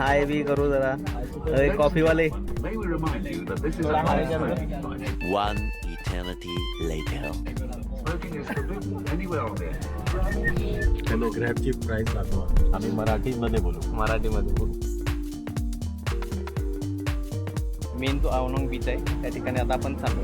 हाय बी करू जरा. अरे कॉफी वाले वन इटर्निटी लेटर हॅलो ग्रॅबची प्राइस दाखवा. आम्ही मराठीमध्ये बोलू. मराठीमध्ये बोलू. मेन तो औनंग बीच आहे. त्या ठिकाणी आता आपण चालू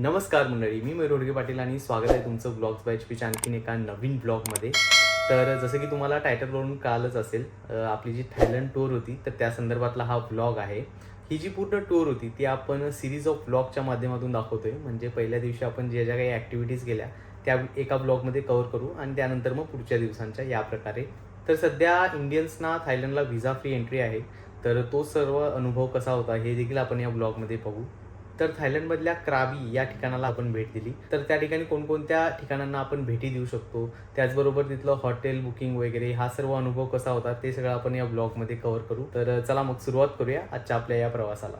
नमस्कार मंडळी मी मयुरोडगे पाटील आणि स्वागत आहे तुमचं ब्लॉग्स बाय एच आणखीन एका नवीन ब्लॉगमध्ये तर जसं की तुम्हाला टायटलवरून कालच असेल आपली जी थायलंड टूर होती तर त्या संदर्भातला हा ब्लॉग आहे. ही जी पूर्ण टूर होती ती आपण सिरीज ऑफ ब्लॉगच्या माध्यमातून दाखवतोय. म्हणजे पहिल्या दिवशी आपण ज्या ज्या काही ॲक्टिव्हिटीज केल्या त्या एका ब्लॉगमध्ये कव्हर करू आणि त्यानंतर मग पुढच्या दिवसांच्या या प्रकारे. तर सध्या इंडियन्सना थायलंडला व्हिसा फ्री एंट्री आहे. तर तो सर्व अनुभव कसा होता हे देखील आपण या ब्लॉगमध्ये बघू. तर थायलंडमधल्या क्राबी या ठिकाणाला आपण भेट दिली. तर त्या ठिकाणी कोणकोणत्या ठिकाणांना आपण भेटी देऊ शकतो? त्याचबरोबर तिथलं हॉटेल बुकिंग वगैरे हा सर्व अनुभव कसा होता? ते सगळं आपण या ब्लॉगमध्ये कव्हर करू. तर चला मग सुरुवात करूया आजच्या आपल्या या प्रवासाला.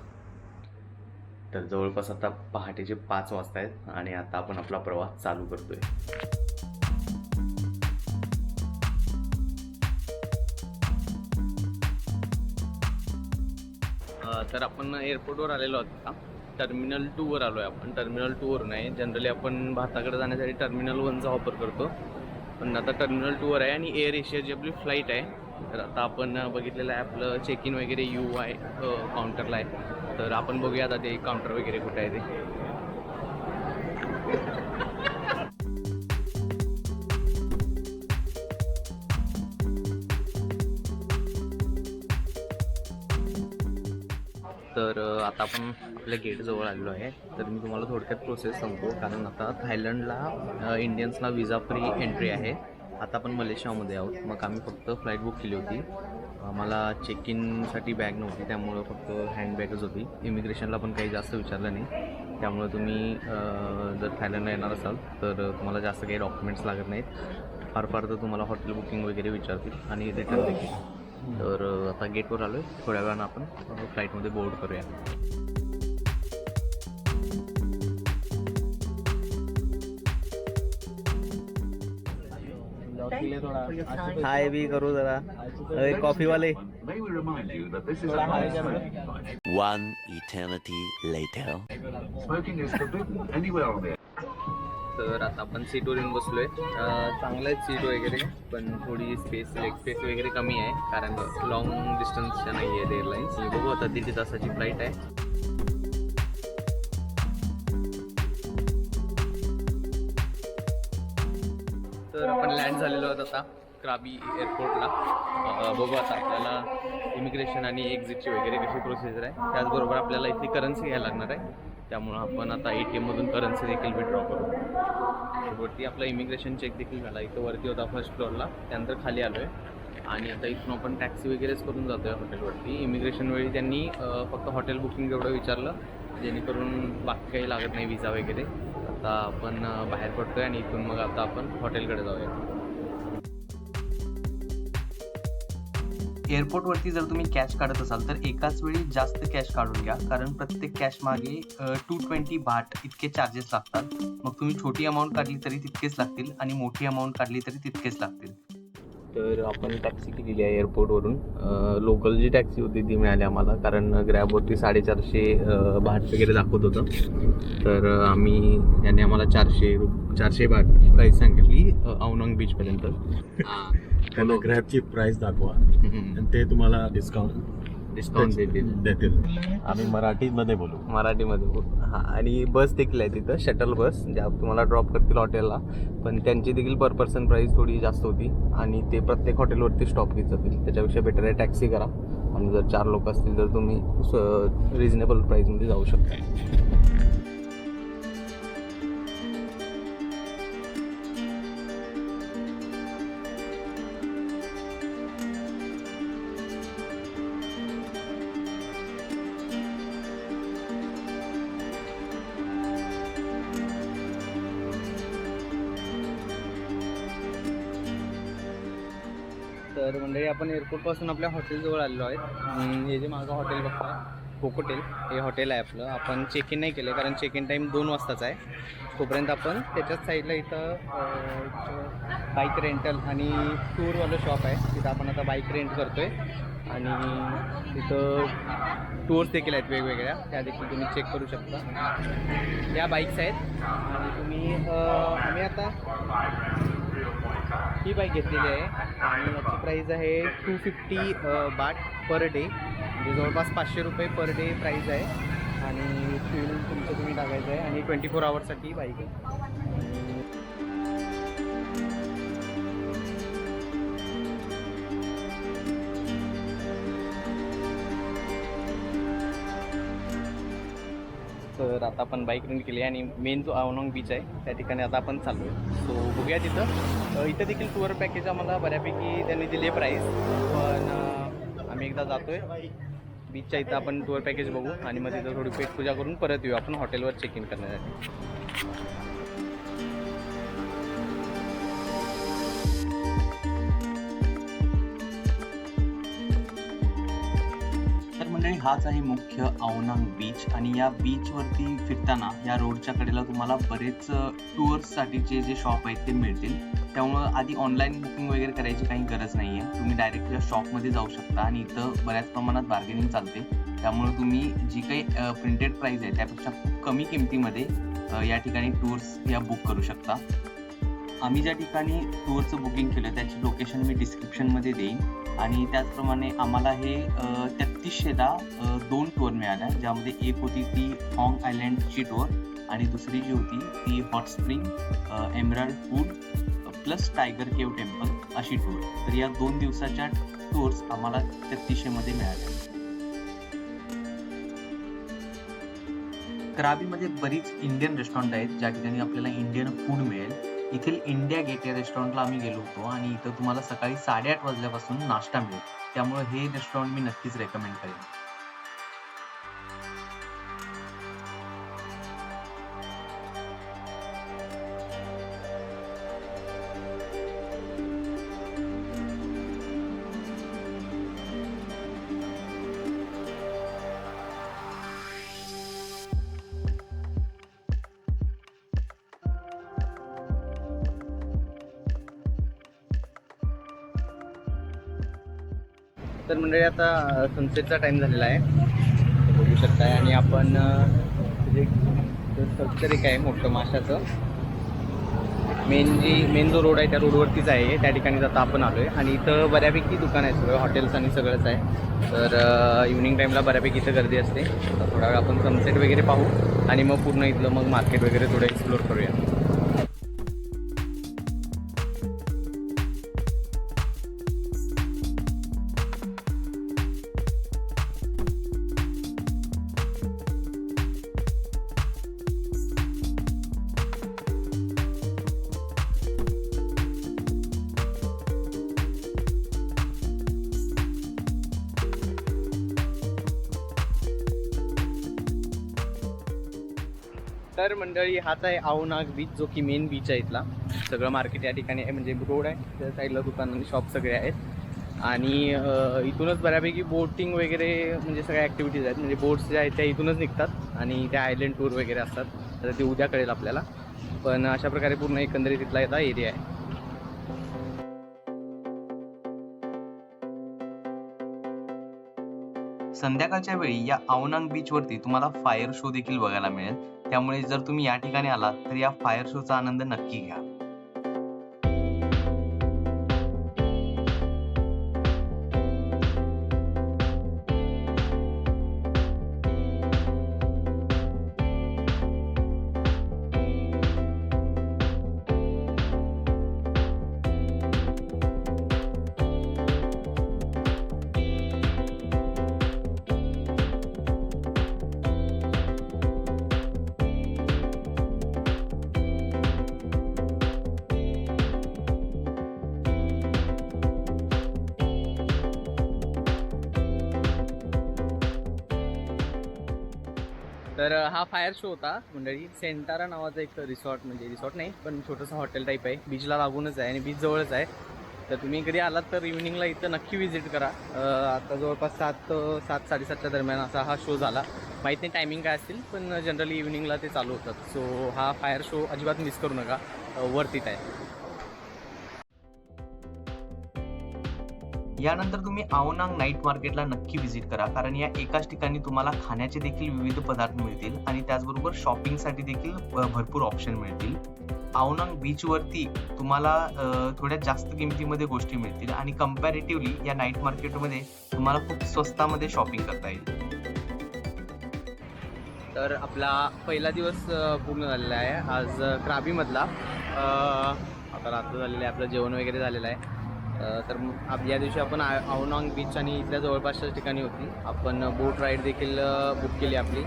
तर जवळपास आता पहाटेचे पाच वाजता आहेत आणि आता आपण आपला प्रवास चालू करतोय. तर आपण एअरपोर्टवर आलेलो आहोत का टर्मिनल टूवर आलो आहे आपण. टर्मिनल टूवर नाही. जनरली आपण भारताकडे जाण्यासाठी टर्मिनल वनचा वापर करतो. पण आता टर्मिनल टूवर आहे आणि एअर एशियाची आपली फ्लाईट आहे तर आता आपण बघितलेलं आहे आपलं चेक इन वगैरे यू आहे काउंटरला आहे. तर आपण बघूया आता ते काउंटर वगैरे कुठं आहे ते. आता आपण आपल्या गेटजवळ आलेलो आहे. तर मी तुम्हाला थोडक्यात प्रोसेस सांगतो. कारण आता थायलंडला इंडियन्सला विजा फ्री एंट्री आहे. आता आपण मलेशियामध्ये आहोत. मग आम्ही फक्त फ्लाईट बुक केली होती. आम्हाला चेक इनसाठी बॅग नव्हती. त्यामुळं फक्त हँडबॅगच होती. इमिग्रेशनला पण काही जास्त विचारलं नाही. त्यामुळं तुम्ही जर थायलंडला येणार असाल तर तुम्हाला जास्त काही डॉक्युमेंट्स लागत नाहीत. फार फार तर तुम्हाला हॉटेल बुकिंग वगैरे विचारतील. आणि रिटर्न देखील. तर आता गेटवर आलो आहे थोड्या वेळानं आपण फ्लाईटमध्ये बोर्ड करूया. हाय बी करू जरा. कॉफी वाले वन इथे तर आता आपण सीटवर येऊन बसलोय. अ, चांगलं आहे सीट वगैरे पण थोडी स्पेस लेग स्पेस वगैरे कमी आहे कारण लॉंग डिस्टन्सच्या नाही आहेत एअरलाईन्स बघू आता दीड तासाची फ्लाईट आहे. तर आपण लँड झालेलो आहोत आता क्राबी एअरपोर्टला बघू आता आपल्याला इमिग्रेशन आणि एक्झिटची वगैरे कशी प्रोसिजर आहे. त्याचबरोबर आपल्याला इथली करन्सी घ्यायला लागणार आहे. त्यामुळं आपण आता ए टी एममधून करन्सी देखील विड्रॉ करू. वरती आपला इमिग्रेशन चेक देखील झाला. इथं वरती होता फर्स्ट फ्लोअरला त्यानंतर खाली आलो आहे आणि आता इथून आपण टॅक्सी वगैरेच करून जातो आहे हॉटेलवरती इमिग्रेशन वेळी त्यांनी फक्त हॉटेल बुकिंग एवढं विचारलं जेणेकरून बाकी काही लागत नाही विजा वगैरे. आता आपण बाहेर पडतो आहे आणि इथून मग आता आपण हॉटेलकडे जाऊया. एअरपोर्टवरती जर तुम्ही कॅश काढत असाल तर एकाच वेळी जास्त कॅश काढून घ्या. कारण प्रत्येक कॅश मागे टू ट्वेंटी बाट इतके चार्जेस लागतात. मग तुम्ही छोटी अमाऊंट काढली तरी तितकेच लागतील आणि मोठी अमाऊंट काढली तरी तितकेच लागतील. तर आपण टॅक्सी केलेली आहे एअरपोर्टवरून लोकल जी टॅक्सी होती ती मिळाली आम्हाला. कारण ग्रॅबवरती साडेचारशे बाट भाट वगैरे दाखवत होतं. तर आम्ही याने आम्हाला चारशे चारशे बाट प्राईस सांगितली औनंग बीचपर्यंत हॅलो ग्रॅबची प्राइस दाखवा. आणि ते तुम्हाला डिस्काउंट डिस्काउंट देतील. देतील. आम्ही मराठीमध्ये बोलू. मराठीमध्ये बोल. हां आणि बस देखील आहे तिथं शटल बस ज्या तुम्हाला ड्रॉप करतील हॉटेलला पण त्यांची देखील पर पर्सन प्राईस थोडी जास्त होती. आणि ते प्रत्येक हॉटेलवरती स्टॉप घेत जातील. त्याच्यापेक्षा बेटर आहे टॅक्सी करा. आणि जर चार लोक असतील तर तुम्ही रिजनेबल प्राईसमध्ये जाऊ शकता. तर मंडळी आपण एअरपोर्टपासून आपल्या हॉटेलजवळ आलेलो आहे हे जे माझं हॉटेल बघता कोकोटेल हे हॉटेल आहे आपलं. आपण चेक इन नाही केलं कारण चेक इन टाईम दोन वाजताचा आहे. तोपर्यंत आपण त्याच्याच साईडला इथं बाईक रेंटल आणि टूरवालं शॉप आहे. तिथं आपण आता बाईक रेंट करतो आहे आणि तिथं टूर्स देखील आहेत वेगवेगळ्या. त्या देखील तुम्ही चेक करू शकता. या बाईक्स आहेत. आणि तुम्ही आम्ही आता ही बाईक घेतलेली आहे. आणि याची प्राईज आहे टू फिफ्टी बाट पर डे म्हणजे जवळपास पाचशे रुपये पर डे प्राईज आहे. आणि फ्यूल तुमचं तुम्ही टाकायचं आहे. आणि ट्वेंटी फोर आवर्ससाठी बाईक आहे. तर आता आपण बाईक रेंट केली आणि मेन जो आवनॉंग बीच आहे त्या ठिकाणी आता आपण चाललो आहे सो बघूया तिथं. इथं देखील टूर पॅकेज आम्हाला बऱ्यापैकी त्यांनी दिले प्राईस पण आम्ही एकदा जातो आहे बीचच्या इथं आपण टूर पॅकेज बघू आणि मग तिथं थोडी पेट पूजा करून परत येऊ. आपण हॉटेलवर चेक इन करण्यासाठी. मंडळी हाच आहे मुख्य औनांग बीच आणि या बीचवरती फिरताना या रोडच्या कडेला तुम्हाला बरेच टूर्ससाठीचे जे शॉप आहेत ते मिळतील. त्यामुळं आधी ऑनलाईन बुकिंग वगैरे करायची काही गरज नाही आहे तुम्ही डायरेक्ट या शॉपमध्ये जाऊ शकता आणि इथं बऱ्याच प्रमाणात बार्गेनिंग चालते. त्यामुळे तुम्ही जी काही प्रिंटेड प्राईस आहे त्यापेक्षा खूप कमी किमतीमध्ये या ठिकाणी टूर्स या बुक करू शकता. आम्ही ज्या ठिकाणी टूरचं बुकिंग केलं त्याची लोकेशन मी डिस्क्रिप्शनमध्ये देईन. आणि त्याचप्रमाणे आम्हाला हे तेहतीसशेला दोन टूर मिळाल्या ज्यामध्ये एक होती ती हॉंग आयलँडची टूर आणि दुसरी जी होती ती hot spring emerald food plus tiger cave temple अशी टूर तर या दोन दिवसाच्या टूर्स आम्हाला तेहतीसशेमध्ये मिळाल्या. कराबीमध्ये बरीच इंडियन रेस्टॉरंट आहेत ज्या ठिकाणी आपल्याला इंडियन फूड मिळेल. इथील इंडिया गेट या रेस्टॉरंटला आम्ही गेलो होतो आणि इथं तुम्हाला सकाळी साडेआठ वाजल्यापासून नाश्ता मिळेल. त्यामुळे हे रेस्टॉरंट मी नक्कीच रेकमेंड करेन. तर मंडळी आता सनसेटचा टाईम झालेला आहे. बघू शकताय आणि आपण जे स्ट्रक्चर एक आहे मोठं माशाचं. मेन जी मेन जो रोड आहे त्या रोडवरतीच आहे त्या ठिकाणी आता आपण आलो आहे आणि इथं बऱ्यापैकी दुकान आहेत सगळं. हॉटेल्स आणि सगळंच आहे. तर इव्हनिंग टाईमला बऱ्यापैकी इथं गर्दी असते. तर थोडा वेळ आपण सनसेट वगैरे पाहू. आणि मग पूर्ण इथलं मग मार्केट वगैरे थोडं एक्सप्लोर करूया. तर मंडळी हाच आहे आवनाग बीच जो की मेन बीच आहे इथला. सगळं मार्केट या ठिकाणी आहे म्हणजे रोड आहे त्या साईडला दुकान आणि शॉप सगळे आहेत. आणि इथूनच बऱ्यापैकी बोटिंग वगैरे म्हणजे सगळ्या ॲक्टिव्हिटीज आहेत. म्हणजे बोट्स ज्या आहेत त्या इथूनच निघतात आणि त्या आयलंड टूर वगैरे असतात. तर ते उद्या कळेल आपल्याला. पण अशा प्रकारे पूर्ण एकंदरीत इथला येता एरिया आहे. संध्याकाळच्या वेळी या आवनांग बीच वरती तुम्हाला फायर शो देखील बघायला मिळेल. त्यामुळे जर तुम्ही या ठिकाणी आलात तर या फायर शोचा आनंद नक्की घ्या. तर हा फायर शो होता मंडळी. सेंटारा नावाचा एक रिसॉर्ट म्हणजे रिसॉर्ट नाही पण छोटंसं हॉटेल टाईप आहे. बीचला लागूनच आहे आणि बीच जवळच आहे. तर तुम्ही कधी आलात तर इव्हिनिंगला इथं नक्की व्हिजिट करा. आता जवळपास सात सात साडेसातच्या दरम्यान असा हा शो झाला. माहीत नाही टायमिंग काय असेल पण जनरली इव्हिनिंगला ते चालू होतात. सो हा फायर शो अजिबात मिस करू नका. वर्थ इट आहे. यानंतर तुम्ही आवनांग नाईट मार्केटला नक्की व्हिजिट करा. कारण या एकाच ठिकाणी तुम्हाला खाण्याचे देखील विविध पदार्थ मिळतील आणि त्याचबरोबर शॉपिंगसाठी देखील भरपूर ऑप्शन मिळतील. आवनांग बीचवरती तुम्हाला थोड्या जास्त किमतीमध्ये गोष्टी मिळतील आणि कम्पॅरेटिव्हली या नाईट मार्केटमध्ये तुम्हाला खूप स्वस्तामध्ये शॉपिंग करता येईल. तर आपला पहिला दिवस पूर्ण झालेला आहे. आज क्राबीमधला. आता रात्र झालेलं आहे आपलं जेवण वगैरे झालेलं आहे. तर मग आप या दिवशी आपण आ- बीच आणि इथल्या जवळपासच्या ठिकाणी होती. आपण बोट राईड देखील बुक केली आपली.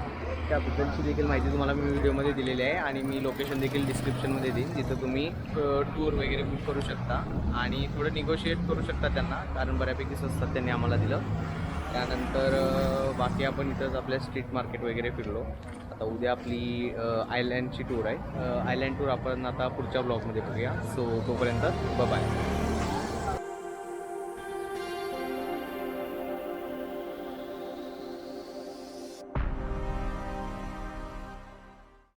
त्याबद्दलची देखील माहिती तुम्हाला मी व्हिडिओमध्ये दिलेली आहे आणि मी लोकेशन देखील डिस्क्रिप्शनमध्ये देईन जिथं तुम्ही टूर वगैरे बुक करू शकता आणि थोडं निगोशिएट करू शकता त्यांना कारण बऱ्यापैकी स्वस्तात त्यांनी आम्हाला दिलं. त्यानंतर बाकी आपण इथंच आपल्या स्ट्रीट मार्केट वगैरे फिरलो. आता उद्या आपली आयलँडची टूर आहे. आयलँड टूर आपण आता पुढच्या ब्लॉगमध्ये बघूया. सो तोपर्यंत बाय